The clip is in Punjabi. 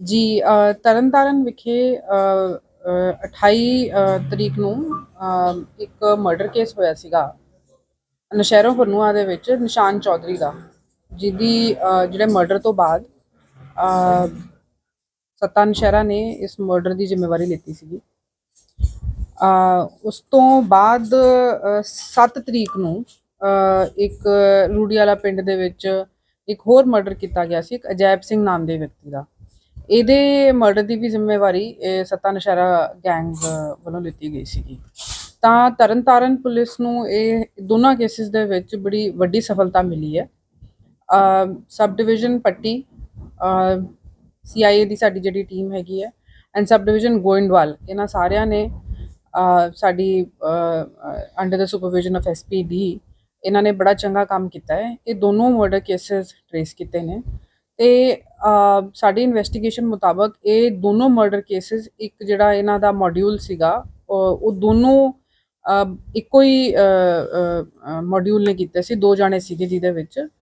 ਜੀ ਤਰਨਤਾਰਨ ਵਿਖੇ ਅ, 28 ਤਰੀਕ ਨੂੰ ਇੱਕ ਮਰਡਰ ਕੇਸ ਹੋਇਆ ਸੀਗਾ। ਨਸ਼ਹਿਰੋਂ ਫਰਨੂਆ ਦੇ ਵਿੱਚ ਨਿਸ਼ਾਨ ਚੌਧਰੀ ਦਾ ਜਿਹਦੀ ਜਿਹੜੇ ਮਰਡਰ ਤੋਂ ਬਾਅਦ ਸੱਤਾ ਨਸ਼ਹਿਰਾ ਨੇ ਇਸ ਮਰਡਰ ਦੀ ਜ਼ਿੰਮੇਵਾਰੀ ਲਿੱਤੀ ਸੀਗੀ। ਉਸ ਤੋਂ ਬਾਅਦ 7 ਤਰੀਕ ਨੂੰ ਇੱਕ ਰੂੜੀਆਲਾ ਪਿੰਡ ਦੇ ਵਿੱਚ ਇੱਕ ਹੋਰ ਮਰਡਰ ਕੀਤਾ ਗਿਆ ਸੀ ਇੱਕ ਅਜੈਬ ਸਿੰਘ ਨਾਮ ਦੇ ਵਿਅਕਤੀ ਦਾ। ਇਹਦੇ ਮਰਡਰ ਦੀ ਵੀ ਜ਼ਿੰਮੇਵਾਰੀ, ਇਹ ਸੱਤਾ ਨਸ਼ਹਿਰਾ ਗੈਂਗ ਵੱਲੋਂ ਲਿੱਤੀ ਗਈ ਸੀਗੀ। ਤਾਂ ਤਰਨਤਾਰਨ ਪੁਲਿਸ ਨੂੰ ਇਹ ਦੋਨਾਂ ਕੇਸਿਸ ਦੇ ਵਿੱਚ ਬੜੀ ਵੱਡੀ ਸਫਲਤਾ ਮਿਲੀ ਹੈ। ਸਬ ਡਿਵੀਜ਼ਨ ਪੱਟੀ ਸੀਆਈਏ ਦੀ ਸਾਡੀ ਜਿਹੜੀ ਟੀਮ ਹੈਗੀ ਹੈ ਐਂਡ ਸਬ ਡਿਵੀਜ਼ਨ ਗੋਇੰਦਵਾਲ, ਇਹਨਾਂ ਸਾਰਿਆਂ ਨੇ ਸਾਡੀ ਅੰਡਰ ਦਾ ਸੁਪਰਵਿਜ਼ਨ ਆਫ ਐਸਪੀਡੀ ਇਹਨਾਂ ਨੇ ਬੜਾ ਚੰਗਾ ਕੰਮ ਕੀਤਾ ਹੈ। ਇਹ ਦੋਨੋਂ ਮਰਡਰ ਕੇਸਸ ਟ੍ਰੇਸ ਕੀਤੇ ਨੇ। ਤੇ ਸਾਡੀ ਇਨਵੈਸਟੀਗੇਸ਼ਨ ਮੁਤਾਬਕ ਇਹ ਦੋਨੋਂ ਮਰਡਰ ਕੇਸਸ ਇੱਕ ਜਿਹੜਾ ਇਹਨਾਂ ਦਾ ਮੋਡਿਊਲ ਸੀਗਾ, ਉਹ ਦੋਨੋਂ ਇੱਕੋ ਹੀ ਮੋਡਿਊਲ ਨੇ ਕੀਤੇ ਸੀ, ਦੋ ਜਾਣੇ ਸੀਗੇ ਜਿਹਦੇ ਵਿੱਚ।